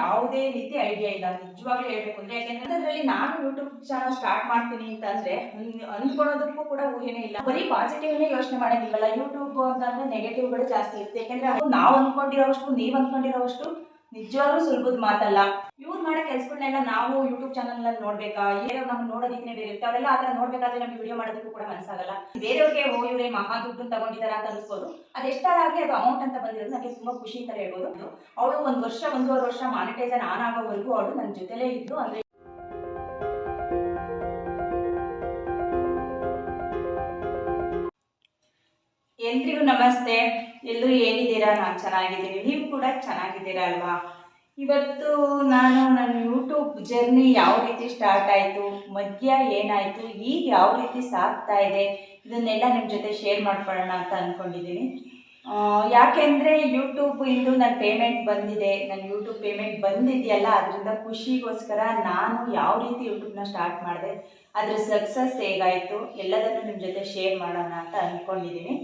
ಯಾವುದೇ ರೀತಿ ಐಡಿಯಾ ಇಲ್ಲ. ನಿಜವಾಗ್ಲೂ ಹೇಳ್ಬೇಕು ಅಂದ್ರೆ, ಯಾಕೆಂದ್ರೆ ಅದರಲ್ಲಿ ನಾನು ಯೂಟ್ಯೂಬ್ ಚಾನಲ್ ಸ್ಟಾರ್ಟ್ ಮಾಡ್ತೀನಿ ಅಂತಂದ್ರೆ ಅಂದ್ಕೊಳ್ಳೋದಕ್ಕೂ ಕೂಡ ಊಹೆನೇ ಇಲ್ಲ. ಬರೀ ಪಾಸಿಟಿವ್ನೇ ಯೋಚನೆ ಮಾಡೋದಿಲ್ಲ ಯೂಟ್ಯೂಬ್ ಅಂತಂದ್ರೆ ನೆಗೆಟಿವ್ಗಳು ಜಾಸ್ತಿ ಇರುತ್ತೆ. ಯಾಕೆಂದ್ರೆ ನಾವು ಅಂದ್ಕೊಂಡಿರೋವಷ್ಟು, ನೀವು ಅಂದ್ಕೊಂಡಿರೋವಷ್ಟು ನಿಜವಾಗ್ಲೂ ಸುಲಭದ ಮಾತಲ್ಲ. ಇವ್ರು ಮಾಡೋ ಕೆಲಸಗಳನ್ನೆಲ್ಲ ನಾವು ಯೂಟ್ಯೂಬ್ ಚಾನಲ್ ಅಲ್ಲಿ ನೋಡ್ಬೇಕಾ? ಏನೋ ನಮ್ಗೆ ನೋಡೋದಕ್ಕೆ ಬೇರೆ ಅವರೆಲ್ಲ ಆತರ ನೋಡ್ಬೇಕಾದ್ರೆ ನಮ್ಗೆ ವಿಡಿಯೋ ಮಾಡೋದಕ್ಕೂ ಕೂಡ ಮನಸ್ಸಾಗಲ್ಲ. ಬೇರೆಯವ್ರಿಗೆ ಓ ಇವರೇ ಮಹಾ ದುಡ್ಡು ತಗೊಂಡಿದಾರ ಅಂತ ಅನ್ಸ್ಬೋದು ಅದು ಎಷ್ಟಾಗಲಿ ಅದು ಅಮೌಂಟ್ ಅಂತ ಬಂದಿರೋದು ನನಗೆ ತುಂಬಾ ಖುಷಿ ಅಂತ ಹೇಳ್ಬೋದು. ಅವಳು ಒಂದು ವರ್ಷ, ಒಂದೂವರೆ ವರ್ಷ ಮಾನಿಟೈಸರ್ ಆನ್ ಆಗೋವರೆಗೂ ಅವಳು ನನ್ನ ಜೊತೆಲೇ ಇದ್ದು ಅಂದ್ರೆ ಎಲ್ರಿಗೂ ನಮಸ್ತೆ. ಎಲ್ಲರೂ ಹೇಗಿದ್ದೀರಾ? ನಾನು ಚೆನ್ನಾಗಿದ್ದೀನಿ. ನೀವು ಕೂಡ ಚೆನ್ನಾಗಿದ್ದೀರಾ ಅಲ್ವಾ ಇವತ್ತು ನಾನು ನನ್ನ ಯೂಟ್ಯೂಬ್ ಜರ್ನಿ ಯಾವ ರೀತಿ ಸ್ಟಾರ್ಟ್ ಆಯಿತು, ಮಧ್ಯ ಏನಾಯಿತು, ಈಗ ಯಾವ ರೀತಿ ಸಾಗ್ತಾ ಇದೆ, ಇದನ್ನೆಲ್ಲ ನಿಮ್ಮ ಜೊತೆ ಶೇರ್ ಮಾಡ್ಕೊಳ್ಳೋಣ ಅಂತ ಅಂದ್ಕೊಂಡಿದ್ದೀನಿ ಯಾಕೆಂದರೆ ಯೂಟ್ಯೂಬ್ ಇಂದು ನನ್ನ ಪೇಮೆಂಟ್ ಬಂದಿದೆ. ನನ್ನ ಯೂಟ್ಯೂಬ್ ಪೇಮೆಂಟ್ ಬಂದಿದೆಯಲ್ಲ, ಅದರಿಂದ ಖುಷಿಗೋಸ್ಕರ ನಾನು ಯಾವ ರೀತಿ ಯೂಟ್ಯೂಬ್ನ ಸ್ಟಾರ್ಟ್ ಮಾಡಿದೆ, ಅದರ ಸಕ್ಸಸ್ ಹೇಗಾಯಿತು, ಎಲ್ಲದನ್ನು ನಿಮ್ಮ ಜೊತೆ ಶೇರ್ ಮಾಡೋಣ ಅಂತ ಅಂದ್ಕೊಂಡಿದ್ದೀನಿ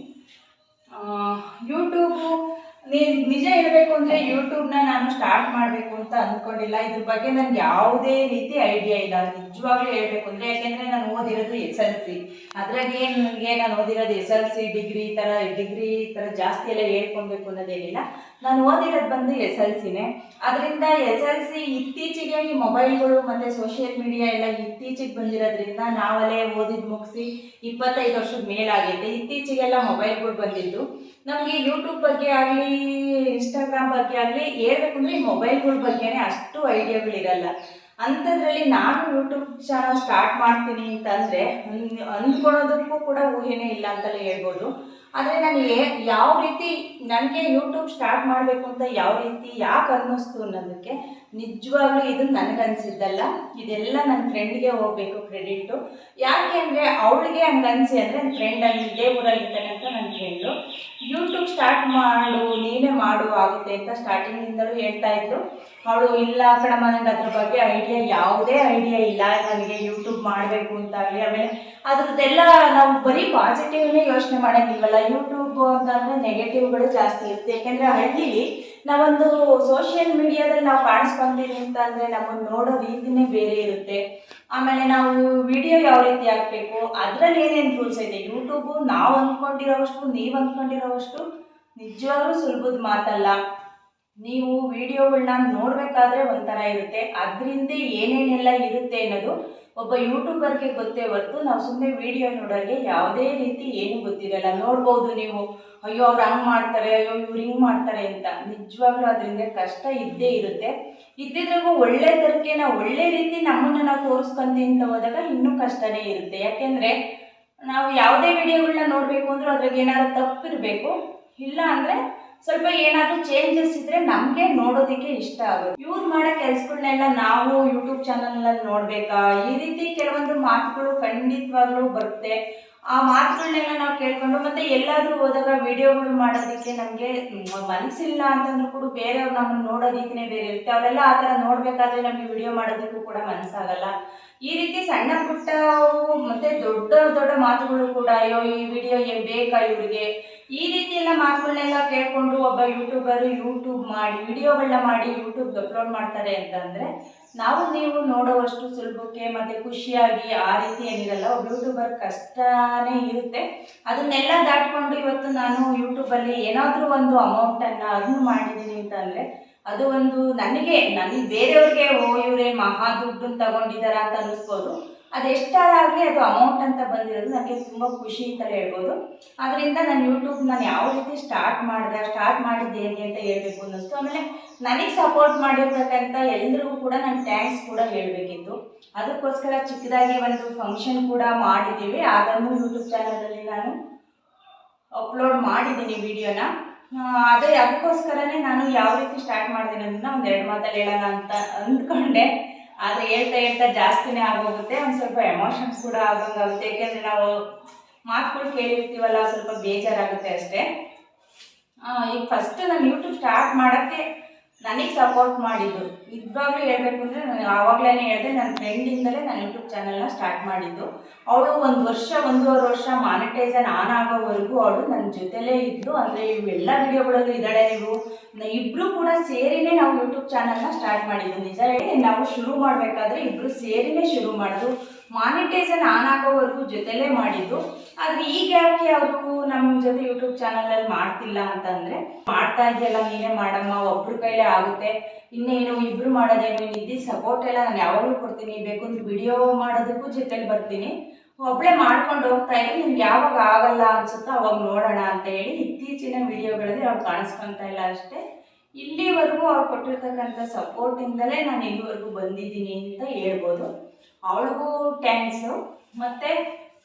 ಯೂಟ್ಯೂಬು ನಿಜ ಹೇಳಬೇಕು ಅಂದರೆ ಯೂಟ್ಯೂಬ್ನ ನಾನು ಸ್ಟಾರ್ಟ್ ಮಾಡಬೇಕು ಅಂತ ಅಂದ್ಕೊಂಡಿಲ್ಲ ಇದ್ರ ಬಗ್ಗೆ ನನಗೆ ಯಾವುದೇ ರೀತಿ ಐಡಿಯಾ ಇಲ್ಲ. ನಿಜವಾಗ್ಲೂ ಹೇಳ್ಬೇಕು ಅಂದ್ರೆ, ಯಾಕೆಂದ್ರೆ ನಾನು ಓದಿರೋದು ಎಸ್ ಎಲ್ ಸಿ. ಅದ್ರಾಗೆ ನನಗೆ ನಾನು ಓದಿರೋದು ಎಸ್ ಎಲ್ ಸಿ, ಡಿಗ್ರಿ ತರ ಡಿಗ್ರಿ ತರ ಜಾಸ್ತಿ ಎಲ್ಲ ಹೇಳ್ಕೊಬೇಕು ಅನ್ನೋದೇನಿಲ್ಲ. ನಾನು ಓದಿರೋದು ಬಂದು ಎಸ್ ಎಲ್ ಸಿನೇ ಅದರಿಂದ ಎಸ್ ಎಲ್ ಸಿ ಇತ್ತೀಚೆಗೆ ಈ ಮೊಬೈಲ್ಗಳು ಮತ್ತೆ ಸೋಷಿಯಲ್ ಮೀಡಿಯಾ ಎಲ್ಲ ಇತ್ತೀಚೆಗೆ ಬಂದಿರೋದ್ರಿಂದ ನಾವಲ್ಲೇ ಓದಿದ್ ಮುಗಿಸಿ ಇಪ್ಪತ್ತೈದು ವರ್ಷದ ಮೇಲಾಗೈತೆ. ಇತ್ತೀಚೆಗೆಲ್ಲ ಮೊಬೈಲ್ಗಳು ಬಂದಿದ್ದು. ನಮಗೆ ಯೂಟ್ಯೂಬ್ ಬಗ್ಗೆ ಆಗಲಿ, ಇನ್ಸ್ಟಾಗ್ರಾಮ್ ಬಗ್ಗೆ ಆಗಲಿ ಹೇಳ್ಬೇಕು ಅಂದ್ರೆ ಮೊಬೈಲ್ಗಳ ಬಗ್ಗೆನೇ ಅಷ್ಟು ಐಡಿಯಾಗಳಿರಲ್ಲ. ಅಂಥದ್ರಲ್ಲಿ ನಾನು ಯೂಟ್ಯೂಬ್ ಚಾನಲ್ ಸ್ಟಾರ್ಟ್ ಮಾಡ್ತೀನಿ ಅಂತಂದರೆ ಅಂದ್ಕೊಳ್ಳೋದಕ್ಕೂ ಕೂಡ ಊಹೆನೇ ಇಲ್ಲ ಅಂತಲೇ ಹೇಳ್ಬೋದು. ಆದರೆ ನಾನು ಯಾವ ರೀತಿ ನನಗೆ ಯೂಟ್ಯೂಬ್ ಸ್ಟಾರ್ಟ್ ಮಾಡಬೇಕು ಅಂತ ಯಾವ ರೀತಿ, ಯಾಕೆ ಅನ್ನಿಸ್ತು ಅನ್ನೋದಕ್ಕೆ ನಿಜವಾಗ್ಲೂ ಇದು ನನಗನ್ಸಿದ್ದಲ್ಲ ಇದೆಲ್ಲ ನನ್ನ ಫ್ರೆಂಡ್ಗೆ ಹೋಗಬೇಕು ಕ್ರೆಡಿಟು ಯಾಕೆ ಅಂದರೆ ಅವಳಿಗೆ ಹಂಗೆ ಅನಿಸಿ ಅಂದರೆ ನನ್ನ ಫ್ರೆಂಡ್ ಅಲ್ಲಿ ಇದೇ ಊರಲ್ಲಿ ಅಂತ ನನ್ನ ಸ್ಟಾರ್ಟ್ ಮಾಡು, ನೀನೇ ಮಾಡು ಆಗುತ್ತೆ ಅಂತ ಸ್ಟಾರ್ಟಿಂಗಿಂದಲೂ ಹೇಳ್ತಾ ಇದ್ರು. ಅವಳು, ಇಲ್ಲ ಕಣಮ್ಮ ನನಗೆ ಅದ್ರ ಬಗ್ಗೆ ಐಡಿಯಾ ಯಾವುದೇ ಐಡಿಯಾ ಇಲ್ಲ. ನನಗೆ ಯೂಟ್ಯೂಬ್ ಮಾಡಬೇಕು ಅಂತಾಗಲಿ ಆಮೇಲೆ ಅದ್ರದ್ದೆಲ್ಲ ನಾವು ಬರೀ ಪಾಸಿಟಿವ್ನೇ ಯೋಚನೆ ಮಾಡೋಕ್ಕಿಲ್ವಲ್ಲ ಯೂಟ್ಯೂಬ್ ಅಂತಂದರೆ ನೆಗೆಟಿವ್ಗಳು ಜಾಸ್ತಿ ಇರುತ್ತೆ. ಯಾಕೆಂದರೆ ಹಳ್ಳಿಲಿ ನಾವೊಂದು ಸೋಷಿಯಲ್ ಮೀಡಿಯಾದಲ್ಲಿ ನಾವು ಕಾಣಿಸ್ಕೊಂತೀವಿ ಅಂತಂದರೆ ನಮ್ಮನ್ನು ನೋಡೋ ರೀತಿನೇ ಬೇರೆ ಇರುತ್ತೆ. ಆಮೇಲೆ ನಾವು ವಿಡಿಯೋ ಯಾವ ರೀತಿ ಹಾಕ್ಬೇಕು? ಅದರಲ್ಲಿ ಏನೇನು ರೂಲ್ಸ್ ಇದೆ? ಯೂಟ್ಯೂಬು ನಾವು ಅಂದ್ಕೊಂಡಿರೋವಷ್ಟು, ನೀವು ಅಂದ್ಕೊಂಡಿರೋವಷ್ಟು ನಿಜವಾಗ್ಲೂ ಸುಲಭದ ಮಾತಲ್ಲ. ನೀವು ವಿಡಿಯೋಗಳನ್ನ ನೋಡಬೇಕಾದ್ರೆ ಒಂಥರ ಇರುತ್ತೆ. ಅದರಿಂದ ಏನೇನೆಲ್ಲ ಇರುತ್ತೆ ಅನ್ನೋದು ಒಬ್ಬ ಯೂಟ್ಯೂಬರ್ಗೆ ಗೊತ್ತೇ ಹೊರತು ನಾವು ಸುಮ್ಮನೆ ವಿಡಿಯೋ ನೋಡೋರಿಗೆ ಯಾವುದೇ ರೀತಿ ಏನೂ ಗೊತ್ತಿರಲ್ಲ. ನೋಡ್ಬೋದು ನೀವು, ಅಯ್ಯೋ, ಅವ್ರು ಹಂಗೆ ಮಾಡ್ತಾರೆ, ಅಯ್ಯೋ, ಇವ್ರು ಹಿಂಗೆ ಮಾಡ್ತಾರೆ ಅಂತ. ನಿಜವಾಗ್ಲೂ ಅದರಿಂದ ಕಷ್ಟ ಇದ್ದೇ ಇರುತ್ತೆ. ಇದ್ದಿದ್ರಿಗೂ ಒಳ್ಳೆ ತರಕೆ ನಾವು ಒಳ್ಳೆ ರೀತಿ ನಮ್ಮನ್ನು ನಾವು ತೋರಿಸ್ಕೊಂತೀವಿ ಅಂತ ಹೋದಾಗ ಇನ್ನೂ ಕಷ್ಟನೇ ಇರುತ್ತೆ. ಯಾಕೆಂದರೆ, ನಾವು ಯಾವುದೇ ವಿಡಿಯೋಗಳನ್ನ ನೋಡಬೇಕು ಅಂದರೂ ಅದ್ರಾಗ ಏನಾದ್ರು ತಪ್ಪಿರಬೇಕು. ಇಲ್ಲ ಅಂದರೆ ಸ್ವಲ್ಪ ಏನಾದರೂ ಚೇಂಜಸ್ ಇದ್ರೆ ನಮಗೆ ನೋಡೋದಕ್ಕೆ ಇಷ್ಟ ಆಗುತ್ತೆ. ಇವ್ರು ಮಾಡೋ ಕೆಲಸಗಳನ್ನೆಲ್ಲ ನಾವು ಯೂಟ್ಯೂಬ್ ಚಾನಲ್ನಲ್ಲಿ ನೋಡಬೇಕಾ? ಈ ರೀತಿ ಕೆಲವೊಂದು ಮಾತುಗಳು ಖಂಡಿತವಾಗ್ಲೂ ಬರುತ್ತೆ. ಆ ಮಾತುಗಳನ್ನೆಲ್ಲ ನಾವು ಕೇಳ್ಕೊಂಡು ಮತ್ತೆ ಎಲ್ಲಾದರೂ ಹೋದಾಗ ವಿಡಿಯೋಗಳು ಮಾಡೋದಕ್ಕೆ ನಮಗೆ ಮನಸ್ಸಿಲ್ಲ ಅಂತಂದ್ರೂ ಕೂಡ ಬೇರೆಯವ್ರು ನಮ್ಮನ್ನು ನೋಡೋ ರೀತಿನೇ ಬೇರೆ ಇರುತ್ತೆ. ಅವರೆಲ್ಲ ಆ ಥರ ನೋಡಬೇಕಾದ್ರೆ ನಮಗೆ ವಿಡಿಯೋ ಮಾಡೋದಕ್ಕೂ ಕೂಡ ಮನಸ್ಸಾಗಲ್ಲ ಈ ರೀತಿ ಸಣ್ಣ ಪುಟ್ಟ ಮತ್ತೆ ದೊಡ್ಡ ದೊಡ್ಡ ಮಾತುಗಳು ಕೂಡ, ಅಯ್ಯೋ, ಈ ವಿಡಿಯೋ ಏನ್ ಬೇಕಾ ಇವ್ರಿಗೆ? ಈ ರೀತಿ ಎಲ್ಲ ಮಾತುಗಳನ್ನೆಲ್ಲ ಕೇಳ್ಕೊಂಡು ಒಬ್ಬ ಯೂಟ್ಯೂಬರ್ ಯೂಟ್ಯೂಬ್ ಮಾಡಿ ವಿಡಿಯೋಗಳನ್ನ ಮಾಡಿ ಯೂಟ್ಯೂಬ್ಗೆ ಅಪ್ಲೋಡ್ ಮಾಡ್ತಾರೆ ಅಂತಂದ್ರೆ ನಾವು ನೀವು ನೋಡೋವಷ್ಟು ಸುಲಭಕ್ಕೆ ಮತ್ತೆ ಖುಷಿಯಾಗಿ ಆ ರೀತಿ ಏನಿರಲ್ಲ, ಒಬ್ಬ ಯೂಟ್ಯೂಬರ್ ಕಷ್ಟನೇ ಇರುತ್ತೆ. ಅದನ್ನೆಲ್ಲ ದಾಟ್ಕೊಂಡು ಇವತ್ತು ನಾನು ಯೂಟ್ಯೂಬಲ್ಲಿ ಏನಾದರೂ ಒಂದು ಅಮೌಂಟನ್ನು ಅರ್ನ್ ಮಾಡಿದ್ದೀನಿ ಅಂತಂದರೆ ಅದು ಒಂದು ನನಗೆ ನನ್ನ ಬೇರೆಯವ್ರಿಗೆ, ಓ, ಇವರೇ ಮಹಾ ದುಡ್ಡು ತಗೊಂಡಿದ್ದಾರೆ ಅಂತ ಅನ್ನಿಸ್ಬೋದು. ಅದೆಷ್ಟಾಗಲಿ ಅದು ಅಮೌಂಟ್ ಅಂತ ಬಂದಿರೋದು ನನಗೆ ತುಂಬ ಖುಷಿ ಅಂತ ಹೇಳ್ಬೋದು. ಅದರಿಂದ ನಾನು ಯೂಟ್ಯೂಬ್ ನಾನು ಯಾವ ರೀತಿ ಸ್ಟಾರ್ಟ್ ಮಾಡಿದೆ ಸ್ಟಾರ್ಟ್ ಮಾಡಿದ್ದೆ ಹೇಗೆ ಅಂತ ಹೇಳಬೇಕು ಅನ್ನಿಸ್ತು ಆಮೇಲೆ ನನಗೆ ಸಪೋರ್ಟ್ ಮಾಡಿರ್ತಕ್ಕಂಥ ಎಲ್ಲರಿಗೂ ಕೂಡ ನಾನು ಥ್ಯಾಂಕ್ಸ್ ಕೂಡ ಹೇಳಬೇಕಿತ್ತು. ಅದಕ್ಕೋಸ್ಕರ ಚಿಕ್ಕದಾಗಿ ಒಂದು ಫಂಕ್ಷನ್ ಕೂಡ ಮಾಡಿದ್ದೀವಿ. ಅದನ್ನು ಯೂಟ್ಯೂಬ್ ಚಾನಲಲ್ಲಿ ನಾನು ಅಪ್ಲೋಡ್ ಮಾಡಿದ್ದೀನಿ ವಿಡಿಯೋನ ಅದೇ ಅದಕ್ಕೋಸ್ಕರನೇ ನಾನು ಯಾವ ರೀತಿ ಸ್ಟಾರ್ಟ್ ಅದನ್ನು ಒಂದು ಎರಡು ಮಾತಲ್ಲಿ ಹೇಳೋಣ ಅಂತ ಅಂದ್ಕೊಂಡೆ. ಆದರೆ ಹೇಳ್ತಾ ಹೇಳ್ತಾ ಜಾಸ್ತಿನೇ ಆಗೋಗುತ್ತೆ. ಒಂದು ಸ್ವಲ್ಪ ಎಮೋಷನ್ಸ್ ಕೂಡ ಆಗುತ್ತೆ ಯಾಕೆಂದರೆ ನಾವು ಮಾತುಗಳು ಕೇಳಿರ್ತೀವಲ್ಲ, ಸ್ವಲ್ಪ ಬೇಜಾರಾಗುತ್ತೆ ಅಷ್ಟೇ. ಈಗ ಫಸ್ಟ್ ನಾನು ಯೂಟ್ಯೂಬ್ ಸ್ಟಾರ್ಟ್ ಮಾಡೋಕ್ಕೆ ನನಗೆ ಸಪೋರ್ಟ್ ಮಾಡಿದ್ದು. ನಿಜವಾಗ್ಲೂ ಹೇಳಬೇಕು ಅಂದರೆ ನಾನು ಆವಾಗಲೇ ಹೇಳಿದೆ ನನ್ನ ಫ್ರೆಂಡಿಂದಲೇ ನಾನು ಯೂಟ್ಯೂಬ್ ಚಾನಲ್ನ ಸ್ಟಾರ್ಟ್ ಮಾಡಿದ್ದು. ಅವಳು ಒಂದು ವರ್ಷ, ಒಂದೂವರೆ ವರ್ಷ ಮಾನಿಟೈಸನ್ ಆನ್ ಆಗೋವರೆಗೂ ಅವಳು ನನ್ನ ಜೊತೆಲೇ ಇದ್ದು ಅಂದರೆ ಇವೆಲ್ಲ ವಿಡಿಯೋಗಳಲ್ಲೂ ಇದ್ದಾಳೆ ನೀವು. ಇಬ್ಬರೂ ಕೂಡ ಸೇರಿನೇ ನಾವು ಯೂಟ್ಯೂಬ್ ಚಾನಲ್ನ ಸ್ಟಾರ್ಟ್ ಮಾಡಿದ್ದು. ನಿಜ ಹೇಳಿ, ನಾವು ಶುರು ಮಾಡಬೇಕಾದ್ರೆ ಇಬ್ಬರು ಸೇರಿನೇ ಶುರು ಮಾಡೋದು. ಮಾನಿಟೈಸನ್ ಆನ್ ಆಗೋವರೆಗೂ ಜೊತೆಲೇ ಮಾಡಿದ್ದು. ಆದರೆ ಈಗ ಯಾಕೆ ಅವರು ನಮ್ಮ ಜೊತೆ ಯೂಟ್ಯೂಬ್ ಚಾನಲಲ್ಲಿ ಮಾಡ್ತಿಲ್ಲ ಅಂತಂದರೆ, ಮಾಡ್ತಾ ಇದೆಯಲ್ಲ, ನೀನೇ ಮಾಡಮ್ಮ, ಒಬ್ರ ಕೈಲೇ ಆಗುತ್ತೆ. ಇನ್ನೇನು, ಇಬ್ರು ಮಾಡೋದೇನು ನಿದ್ದಿ ಸಪೋರ್ಟ್ ಎಲ್ಲ ನಾನು ಯಾವಾಗಲೂ ಕೊಡ್ತೀನಿ. ಬೇಕು ಅಂದ್ರೆ ವಿಡಿಯೋ ಮಾಡೋದಕ್ಕೂ ಜೊತೆಲಿ ಬರ್ತೀನಿ. ಒಬ್ಬಳೇ ಮಾಡ್ಕೊಂಡು ಹೋಗ್ತಾ ಇದ್ದೀನಿ ನಿಮ್ಗೆ ಯಾವಾಗ ಆಗಲ್ಲ ಅನ್ಸುತ್ತೋ ಅವಾಗ ನೋಡೋಣ ಅಂತ ಹೇಳಿ ಇತ್ತೀಚಿನ ವಿಡಿಯೋಗಳಲ್ಲಿ ಅವ್ರು ಕಾಣಿಸ್ಕೊತಾ ಇಲ್ಲ ಅಷ್ಟೇ. ಇಲ್ಲಿವರೆಗೂ ಅವ್ರು ಕೊಟ್ಟಿರ್ತಕ್ಕಂಥ ಸಪೋರ್ಟಿಂದಲೇ ನಾನು ಇಲ್ಲಿವರೆಗೂ ಬಂದಿದ್ದೀನಿ ಅಂತ ಹೇಳ್ಬೋದು. ಅವಳಿಗೂ ಟ್ಯಾಂಕ್ಸು ಮತ್ತು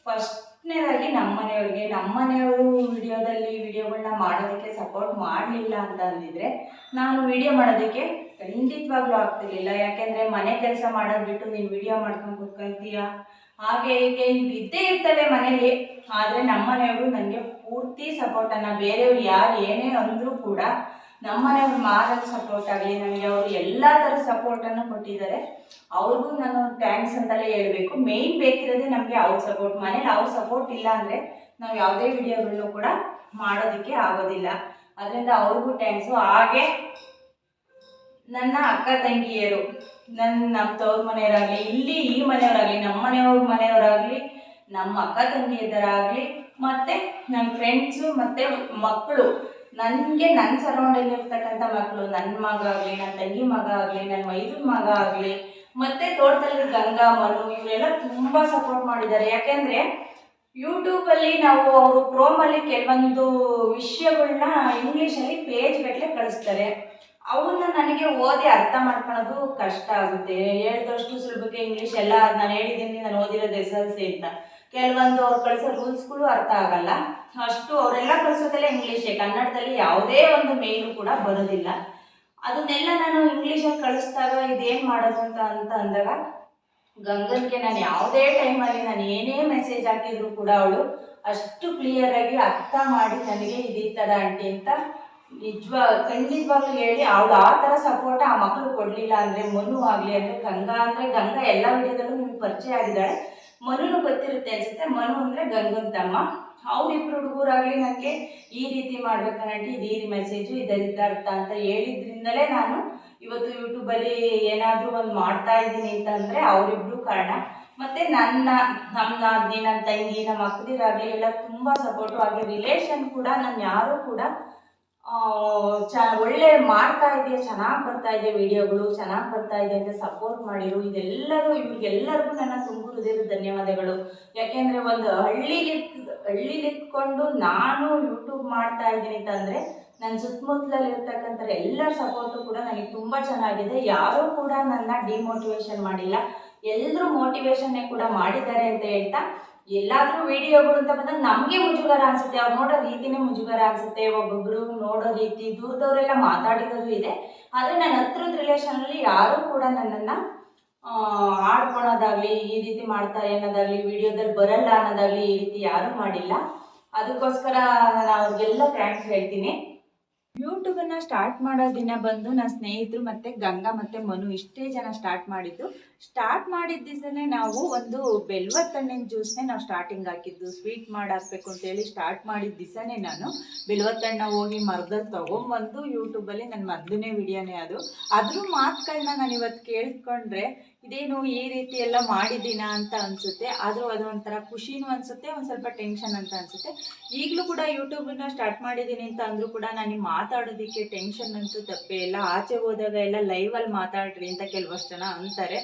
ಫಸ್ಟ್ನೇದಾಗಿ ನಮ್ಮ ಮನೆಯವ್ರಿಗೆ ನಮ್ಮ ಮನೆಯವರು ವಿಡಿಯೋದಲ್ಲಿ ವಿಡಿಯೋಗಳನ್ನ ಮಾಡೋದಕ್ಕೆ ಸಪೋರ್ಟ್ ಮಾಡಲಿಲ್ಲ ಅಂತ ಅಂದಿದ್ರೆ ನಾನು ವಿಡಿಯೋ ಮಾಡೋದಕ್ಕೆ ಖಂಡಿತವಾಗ್ಲೂ ಆಗ್ತಿರ್ಲಿಲ್ಲ. ಯಾಕೆಂದರೆ ಮನೆ ಕೆಲಸ ಮಾಡೋದು ಬಿಟ್ಟು ನೀನು ವಿಡಿಯೋ ಮಾಡ್ಕೊಂಡು ಕೂತ್ಕೊಂತೀಯ ಹಾಗೆ ಹೀಗೆ ಇದ್ದೇ ಇರ್ತವೆ ಮನೇಲಿ. ಆದರೆ ನಮ್ಮ ಮನೆಯವರು ನನಗೆ ಪೂರ್ತಿ ಸಪೋರ್ಟನ್ನು ಬೇರೆಯವ್ರು ಯಾರು ಏನೇ ಅಂದರೂ ಕೂಡ ನಮ್ಮ ಮಾಡೋದು ಸಪೋರ್ಟ್ ಆಗಲಿ ನನಗೆ ಅವರು ಎಲ್ಲ ಥರ ಸಪೋರ್ಟನ್ನು ಕೊಟ್ಟಿದ್ದಾರೆ. ಅವ್ರಿಗೂ ನಾನು ಥ್ಯಾಂಕ್ಸ್ ಅಂತಲೇ ಹೇಳಬೇಕು. ಮೇಯ್ನ್ ಬೇಕಿರೋದೇ ನಮಗೆ ಅವ್ರ ಸಪೋರ್ಟ್ ಮನೇಲಿ ಅವ್ರ ಸಪೋರ್ಟ್ ಇಲ್ಲ ಅಂದರೆ ನಾವು ಯಾವುದೇ ವಿಡಿಯೋಗಳನ್ನು ಕೂಡ ಮಾಡೋದಕ್ಕೆ ಆಗೋದಿಲ್ಲ. ಅದರಿಂದ ಅವ್ರಿಗೂ ಥ್ಯಾಂಕ್ಸು ಹಾಗೆ ನನ್ನ ಅಕ್ಕ ತಂಗಿಯರು ನನ್ನ ನಮ್ಮ ತವ್ರ ಮನೆಯವರಾಗಲಿ, ಇಲ್ಲಿ ಈ ಮನೆಯವರಾಗಲಿ ನಮ್ಮ ಮನೆಯವ್ರ ಮನೆಯವರಾಗಲಿ, ನಮ್ಮ ಅಕ್ಕ ತಂಗಿಯದರಾಗಲಿ, ಮತ್ತು ನನ್ನ ಫ್ರೆಂಡ್ಸು ಮತ್ತು ಮಕ್ಕಳು. ನನಗೆ ನನ್ನ ಸರೌಂಡಿಂಗ್ ಇರ್ತಕ್ಕಂಥ ಮಕ್ಕಳು ನನ್ನ ಮಗ ಆಗಲಿ ನನ್ನ ತಂಗಿ ಮಗ ಆಗಲಿ ನನ್ನ ಮೈದೂನ್ ಮಗ ಆಗಲಿ, ಮತ್ತು ತೋಟದಲ್ಲಿ ಗಂಗಾ, ಮನು, ಇವರೆಲ್ಲ ತುಂಬ ಸಪೋರ್ಟ್ ಮಾಡಿದ್ದಾರೆ. ಯಾಕೆಂದರೆ ಯೂಟ್ಯೂಬಲ್ಲಿ ನಾವು ಅವರು ಕ್ರೋಮಲ್ಲಿ ಕೆಲವೊಂದು ವಿಷಯಗಳನ್ನ ಇಂಗ್ಲೀಷಲ್ಲಿ ಪೇಜ್ ಗಟ್ಟಲೆ ಕಳಿಸ್ತಾರೆ. ಅವನ್ನ ನನಗೆ ಓದಿ ಅರ್ಥ ಮಾಡ್ಕೊಳೋದು ಕಷ್ಟ ಆಗುತ್ತೆ. ಹೇಳ್ದಷ್ಟು ಸುಲಭಕ್ಕೆ ಇಂಗ್ಲೀಷ್ ಎಲ್ಲ ನಾನು ಹೇಳಿದ್ದೀನಿ, ನಾನು ಓದಿರೋದು ಎಸ್ ಎಲ್ ಸಿ ಅಂತ. ಕೆಲವೊಂದು ಅವ್ರು ಕಳಿಸೋ ರೂಲ್ಸ್ಗಳು ಅರ್ಥ ಆಗಲ್ಲ. ಅಷ್ಟು ಅವರೆಲ್ಲ ಕಳಿಸೋದೆಲ್ಲ ಇಂಗ್ಲೀಷೇ, ಕನ್ನಡದಲ್ಲಿ ಯಾವುದೇ ಒಂದು ಮೇಲು ಕೂಡ ಬರೋದಿಲ್ಲ. ಅದನ್ನೆಲ್ಲ ನಾನು ಇಂಗ್ಲೀಷಲ್ಲಿ ಕಳಿಸ್ದಾಗ ಇದೇನು ಮಾಡೋದು ಅಂತ ಅಂತ ಅಂದಾಗ, ಗಂಗನ್ಗೆ ನಾನು ಯಾವುದೇ ಟೈಮಲ್ಲಿ ನಾನು ಏನೇ ಮೆಸೇಜ್ ಹಾಕಿದ್ರು ಕೂಡ ಅವಳು ಅಷ್ಟು ಕ್ಲಿಯರಾಗಿ ಅರ್ಥ ಮಾಡಿ ನನಗೆ ಇದೇ ಥರ ಆಂಟಿ ಅಂತ ನಿಜವಾ, ಖಂಡಿತವಾಗ್ಲೂ ಹೇಳಿ ಅವಳು ಆ ಥರ ಸಪೋರ್ಟ್ ಆ ಮಕ್ಕಳು ಕೊಡಲಿಲ್ಲ ಅಂದರೆ ಮನು ಆಗಲಿ, ಅಂದರೆ ಗಂಗಾ ಅಂದರೆ ಗಂಗಾ ಎಲ್ಲ ವಿಡಿಯೋದಲ್ಲೂ ನಿಮ್ಗೆ ಪರಿಚಯ ಆಗಿದ್ದಾಳೆ. ಮನುನು ಗೊತ್ತಿರುತ್ತೆ ಅನ್ಸುತ್ತೆ. ಮನು ಅಂದರೆ ಗಂಗನ್ ತಮ್ಮ ಅವರಿಬ್ರು ಹುಡುಗರಾಗಲಿ ನನಗೆ ಈ ರೀತಿ ಮಾಡ್ಬೇಕನ್ನಂಟಿ ಇದು ಈ ಮೆಸೇಜು ಇದರಿಂದ ಅರ್ಥ ಅಂತ ಹೇಳಿದ್ರಿಂದಲೇ ನಾನು ಇವತ್ತು ಯೂಟ್ಯೂಬಲ್ಲಿ ಏನಾದರೂ ಒಂದು ಮಾಡ್ತಾ ಇದ್ದೀನಿ ಅಂತಂದರೆ ಅವರಿಬ್ರು ಕಾರಣ. ಮತ್ತು ನನ್ನ ನಮ್ಮ ನಾದಿನಿ ನನ್ನ ತಂಗಿ ನಮ್ಮ ಅಕ್ಕದಿರಾಗಲಿ ಎಲ್ಲ ತುಂಬ ಸಪೋರ್ಟು ಹಾಗೆ ರಿಲೇಷನ್ ಕೂಡ ನಾನು ಯಾರೂ ಕೂಡ ಚ, ಒಳ್ಳೆ ಮಾಡ್ತಾ ಇದೆಯಾ? ಚೆನ್ನಾಗಿ ಬರ್ತಾ ಇದೆ ವಿಡಿಯೋಗಳು? ಚೆನ್ನಾಗಿ ಬರ್ತಾ ಇದೆ ಅಂತ ಸಪೋರ್ಟ್ ಮಾಡಿರು. ಇದೆಲ್ಲರೂ ಇವ್ರಿಗೆಲ್ಲರಿಗೂ ನನ್ನ ತುಂಬ ಹೃದಯದ ಧನ್ಯವಾದಗಳು. ಯಾಕೆಂದರೆ ಒಂದು ಹಳ್ಳಿಲಿ ಹಳ್ಳಿಲಿ ಇಟ್ಕೊಂಡು ನಾನು ಯೂಟ್ಯೂಬ್ ಮಾಡ್ತಾ ಇದ್ದೀನಿ ಅಂತಂದರೆ ನನ್ನ ಸುತ್ತಮುತ್ತಲಲ್ಲಿ ಇರ್ತಕ್ಕಂಥ ಎಲ್ಲರ ಸಪೋರ್ಟು ಕೂಡ ನನಗೆ ತುಂಬ ಚೆನ್ನಾಗಿದೆ. ಯಾರೂ ಕೂಡ ನನ್ನ ಡಿಮೋಟಿವೇಶನ್ ಮಾಡಿಲ್ಲ. ಎಲ್ಲರೂ ಮೋಟಿವೇಶನ್ನೇ ಕೂಡ ಮಾಡಿದ್ದಾರೆ ಅಂತ ಹೇಳ್ತಾ ಎಲ್ಲಾದರೂ ವಿಡಿಯೋಗಳು ಅಂತ ಬಂದಾಗ ನಮಗೆ ಮುಜುಗರ ಅನಿಸುತ್ತೆ, ಅವ್ರು ನೋಡೋ ರೀತಿನೇ ಮುಜುಗರ ಅನಿಸುತ್ತೆ. ಒಬ್ಬೊಬ್ಬರು ನೋಡೋ ರೀತಿ, ದೂರದವರೆಲ್ಲ ಮಾತಾಡಿರೋದು ಇದೆ. ಆದರೆ ನನ್ನ ಹತ್ರದ ರಿಲೇಷನಲ್ಲಿ ಯಾರೂ ಕೂಡ ನನ್ನನ್ನು ಆಡ್ಕೊಳೋದಾಗಲಿ, ಈ ರೀತಿ ಮಾಡ್ತಾರೆ ಅನ್ನೋದಾಗಲಿ ವಿಡಿಯೋದಲ್ಲಿ ಬರಲ್ಲ ಅನ್ನೋದಾಗಲಿ ಈ ರೀತಿ ಯಾರೂ ಮಾಡಿಲ್ಲ. ಅದಕ್ಕೋಸ್ಕರ ನಾನು ಅವ್ರಿಗೆಲ್ಲ ಥ್ಯಾಂಕ್ಸ್ ಹೇಳ್ತೀನಿ. ಯೂಟ್ಯೂಬನ್ನು ಸ್ಟಾರ್ಟ್ ಮಾಡೋ ದಿನ ಬಂದು ನನ್ನ ಸ್ನೇಹಿತರು ಮತ್ತೆ ಗಂಗಾ ಮತ್ತೆ ಮನು ಇಷ್ಟೇ ಜನ ಸ್ಟಾರ್ಟ್ ಮಾಡಿದ್ದು. ಸ್ಟಾರ್ಟ್ ಮಾಡಿದ ದಿವಸನೇ ನಾವು ಒಂದು ಬೆಲ್ವತ್ ಹಣ್ಣಿನ ಜ್ಯೂಸ್ನೇ ನಾವು ಸ್ಟಾರ್ಟಿಂಗ್ ಹಾಕಿದ್ದು. ಸ್ವೀಟ್ ಮಾಡಿ ಹಾಕ್ಬೇಕು ಅಂತೇಳಿ ಸ್ಟಾರ್ಟ್ ಮಾಡಿದ ದಿವಸನೇ ನಾನು. ಬೆಲ್ವತ್ ಹಣ್ಣ ಹೋಗಿ ಮರದಲ್ಲಿ ತೊಗೊಂಬಂದು ಯೂಟ್ಯೂಬಲ್ಲಿ ನನ್ನ ಮೊದಲನೇ ವಿಡಿಯೋನೇ ಅದು. ಅದ್ರ ಮಾತುಗಳನ್ನ ನಾನು ಇವತ್ತು ಕೇಳಿಸ್ಕೊಂಡ್ರೆ ಇದೇನು ಈ ರೀತಿ ಎಲ್ಲ ಮಾಡಿದ್ದೀನ ಅಂತ ಅನ್ಸುತ್ತೆ. ಆದರೂ ಅದು ಒಂಥರ ಖುಷಿನೂ ಅನ್ಸುತ್ತೆ, ಒಂದು ಸ್ವಲ್ಪ ಟೆನ್ಷನ್ ಅಂತ ಅನ್ಸುತ್ತೆ. ಈಗಲೂ ಕೂಡ ಯೂಟ್ಯೂಬನ್ನ ಸ್ಟಾರ್ಟ್ ಮಾಡಿದ್ದೀನಿ ಅಂತ ಅಂದರೂ ಕೂಡ ನಾನು ಮಾತಾಡೋದಕ್ಕೆ ಟೆನ್ಷನ್ ಅಂತೂ ತಪ್ಪೇ ಇಲ್ಲ. ಆಚೆ ಹೋದಾಗ ಎಲ್ಲ ಲೈವಲ್ಲಿ ಮಾತಾಡ್ರಿ ಅಂತ ಕೆಲವಷ್ಟು ಜನ ಅಂತಾರೆ.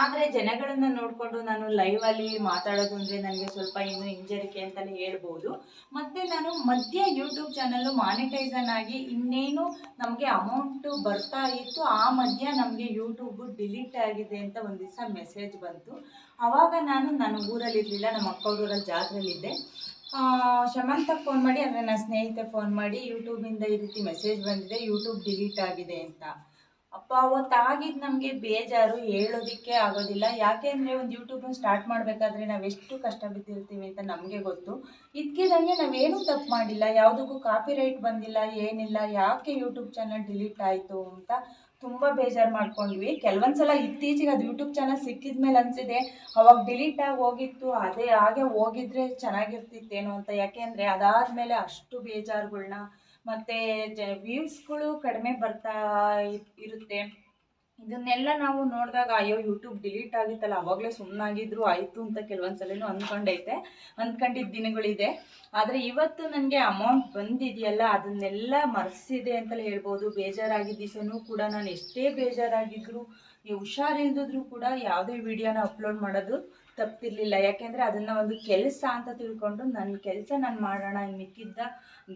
ಆದರೆ ಜನಗಳನ್ನ ನೋಡಿಕೊಂಡು ನಾನು ಲೈವಲ್ಲಿ ಮಾತಾಡೋದು ಅಂದರೆ ನನಗೆ ಸ್ವಲ್ಪ ಇನ್ನೂ ಹಿಂಜರಿಕೆ ಅಂತಲೇ ಹೇಳ್ಬೋದು. ಮತ್ತು ನಾನು ಮಧ್ಯ ಯೂಟ್ಯೂಬ್ ಚಾನಲ್ಲು ಮಾನಿಟೈಸನ್ ಆಗಿ ಇನ್ನೇನು ನಮಗೆ ಅಮೌಂಟು ಬರ್ತಾ ಇತ್ತು, ಆ ಮಧ್ಯ ನಮಗೆ ಯೂಟ್ಯೂಬು ಡಿಲೀಟ್ ಆಗಿದೆ ಅಂತ ಒಂದು ದಿವಸ ಮೆಸೇಜ್ ಬಂತು. ಆವಾಗ ನಾನು ನನ್ನ ಊರಲ್ಲಿರಲಿಲ್ಲ, ನಮ್ಮ ಅಕ್ಕವ್ರೂರಲ್ಲಿ ಜಾತ್ರೆಯಲ್ಲಿದ್ದೆ. ಶಮಂತ ಫೋನ್ ಮಾಡಿ, ಅಂದರೆ ನನ್ನ ಸ್ನೇಹಿತೆ ಫೋನ್ ಮಾಡಿ ಯೂಟ್ಯೂಬಿಂದ ಈ ರೀತಿ ಮೆಸೇಜ್ ಬಂದಿದೆ ಯೂಟ್ಯೂಬ್ ಡಿಲೀಟ್ ಆಗಿದೆ ಅಂತ. ಅಪ್ಪ ಅವತ್ತಾಗಿದ್ದು ನಮಗೆ ಬೇಜಾರು, ಹೇಳೋದಕ್ಕೆ ಆಗೋದಿಲ್ಲ. ಯಾಕೆ ಅಂದರೆ ಒಂದು ಯೂಟ್ಯೂಬನ್ನು ಸ್ಟಾರ್ಟ್ ಮಾಡಬೇಕಾದ್ರೆ ನಾವು ಎಷ್ಟು ಕಷ್ಟ ಬಿದ್ದಿರ್ತೀವಿ ಅಂತ ನಮಗೆ ಗೊತ್ತು. ಇದ್ಕಿದಂಗೆ ನಾವೇನೂ ತಪ್ಪು ಮಾಡಿಲ್ಲ. ಯಾವುದಕ್ಕೂ ಕಾಪಿ ರೈಟ್ ಬಂದಿಲ್ಲ, ಏನಿಲ್ಲ. ಯಾಕೆ ಯೂಟ್ಯೂಬ್ ಚಾನಲ್ ಡಿಲೀಟ್ ಆಯಿತು ಅಂತ ತುಂಬ ಬೇಜಾರು ಮಾಡ್ಕೊಂಡ್ವಿ. ಕೆಲವೊಂದು ಸಲ ಇತ್ತೀಚೆಗೆ ಅದು ಯೂಟ್ಯೂಬ್ ಚಾನಲ್ ಸಿಕ್ಕಿದ ಮೇಲೆ ಅನಿಸಿದೆ, ಅವಾಗ ಡಿಲೀಟ್ ಆಗಿ ಹೋಗಿತ್ತು, ಅದೇ ಹಾಗೆ ಹೋಗಿದ್ರೆ ಚೆನ್ನಾಗಿರ್ತಿತ್ತೇನೋ ಅಂತ. ಯಾಕೆಂದರೆ ಅದಾದಮೇಲೆ ಅಷ್ಟು ಬೇಜಾರುಗಳ್ನ, ಮತ್ತು ಜ ವ್ಯೂಸ್ಗಳು ಕಡಿಮೆ ಬರ್ತಾ ಇರುತ್ತೆ. ಇದನ್ನೆಲ್ಲ ನಾವು ನೋಡಿದಾಗ, ಅಯ್ಯೋ ಯೂಟ್ಯೂಬ್ ಡಿಲೀಟ್ ಆಗಿತ್ತಲ್ಲ, ಅವಾಗಲೇ ಸುಮ್ಮನಾಗಿದ್ರು ಆಯಿತು ಅಂತ ಕೆಲವೊಂದು ಸಲನೂ ಅಂದ್ಕೊಂಡೈತೆ, ಅಂದ್ಕೊಂಡಿದ್ದ ದಿನಗಳಿದೆ. ಆದರೆ ಇವತ್ತು ನನಗೆ ಅಮೌಂಟ್ ಬಂದಿದೆಯಲ್ಲ, ಅದನ್ನೆಲ್ಲ ಮರೆಸಿದೆ ಅಂತಲೇ ಹೇಳ್ಬೋದು. ಬೇಜಾರಾಗಿದ್ದ ದಿವಸನೂ ಕೂಡ ನಾನು ಎಷ್ಟೇ ಬೇಜಾರಾಗಿದ್ದರೂ ಹುಷಾರಿಲ್ದಿದ್ರು ಕೂಡ ಯಾವುದೇ ವಿಡಿಯೋನ ಅಪ್ಲೋಡ್ ಮಾಡೋದು ತಪ್ಪಿರಲಿಲ್ಲ. ಯಾಕೆಂದರೆ ಅದನ್ನು ಒಂದು ಕೆಲಸ ಅಂತ ತಿಳ್ಕೊಂಡು ನನ್ನ ಕೆಲಸ ನಾನು ಮಾಡೋಣ ಮಿಕ್ಕಿದ್ದ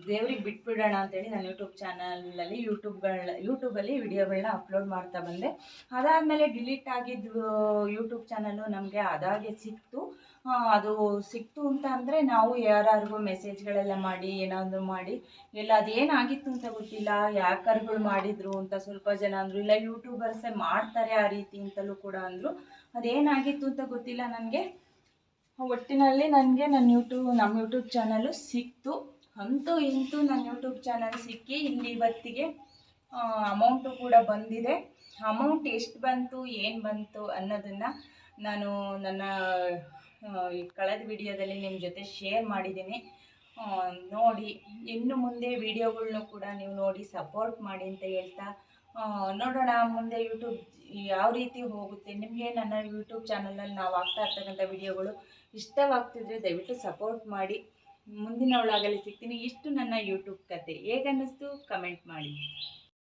ದೇವ್ರಿಗೆ ಬಿಟ್ಬಿಡೋಣ ಅಂತೇಳಿ ನಾನು ಯೂಟ್ಯೂಬ್ ಚಾನಲಲ್ಲಿ ಯೂಟ್ಯೂಬ್ಗಳ ಯೂಟ್ಯೂಬಲ್ಲಿ ವಿಡಿಯೋಗಳನ್ನ ಅಪ್ಲೋಡ್ ಮಾಡ್ತಾ ಬಂದೆ. ಅದಾದಮೇಲೆ ಡಿಲೀಟ್ ಆಗಿದ್ದು ಯೂಟ್ಯೂಬ್ ಚಾನಲ್ಲು ನಮಗೆ ಅದಾಗೆ ಸಿಕ್ತು. ಅದು ಸಿಕ್ತು ಅಂತ ಅಂದರೆ ನಾವು ಯಾರ್ಯಾರಿಗೂ ಮೆಸೇಜ್ಗಳೆಲ್ಲ ಮಾಡಿ, ಏನಾದರೂ ಮಾಡಿ, ಇಲ್ಲ, ಅದೇನಾಗಿತ್ತು ಅಂತ ಗೊತ್ತಿಲ್ಲ ಯಾಕರ್ಗಳು ಮಾಡಿದ್ರು ಅಂತ ಸ್ವಲ್ಪ ಜನ ಅಂದರು, ಇಲ್ಲ ಯೂಟ್ಯೂಬರ್ಸೇ ಮಾಡ್ತಾರೆ ಆ ರೀತಿ ಅಂತಲೂ ಕೂಡ ಅಂದರು. ಅದೇನಾಗಿತ್ತು ಅಂತ ಗೊತ್ತಿಲ್ಲ ನನಗೆ. ಒಟ್ಟಿನಲ್ಲಿ ನನಗೆ ನನ್ನ ಯೂಟ್ಯೂಬ್ ನಮ್ಮ ಯೂಟ್ಯೂಬ್ ಚಾನಲು ಸಿಕ್ತು. ಅಂತೂ ಇಂತೂ ನನ್ನ ಯೂಟ್ಯೂಬ್ ಚಾನಲ್ ಸಿಕ್ಕಿ ಇಲ್ಲಿ ಇವತ್ತಿಗೆ ಅಮೌಂಟು ಕೂಡ ಬಂದಿದೆ. ಅಮೌಂಟ್ ಎಷ್ಟು ಬಂತು, ಏನು ಬಂತು ಅನ್ನೋದನ್ನು ನಾನು ನನ್ನ ಕಳೆದ ವಿಡಿಯೋದಲ್ಲಿ ನಿಮ್ಮ ಜೊತೆ ಶೇರ್ ಮಾಡಿದ್ದೀನಿ. ನೋಡಿ, ಇನ್ನು ಮುಂದೆ ವಿಡಿಯೋಗಳನ್ನು ಕೂಡ ನೀವು ನೋಡಿ ಸಪೋರ್ಟ್ ಮಾಡಿ ಅಂತ ಹೇಳ್ತಾ ನೋಡೋಣ, ಮುಂದೆ ಯೂಟ್ಯೂಬ್ ಯಾವ ರೀತಿ ಹೋಗುತ್ತೆ, ನಿಮಗೆ ನನ್ನ ಯೂಟ್ಯೂಬ್ ಚಾನಲಲ್ಲಿ ನಾವು ಆಗ್ತಾ ಇರ್ತಕ್ಕಂಥ ವಿಡಿಯೋಗಳು ಇಷ್ಟವಾಗ್ತಿದ್ರೆ ದಯವಿಟ್ಟು ಸಪೋರ್ಟ್ ಮಾಡಿ. ಮುಂದಿನವಳಾಗಲಿ ಸಿಗ್ತೀನಿ. ಇಷ್ಟು ನನ್ನ ಯೂಟ್ಯೂಬ್ ಕತೆ. ಹೇಗನ್ನಿಸ್ತು? ಕಮೆಂಟ್ ಮಾಡಿ.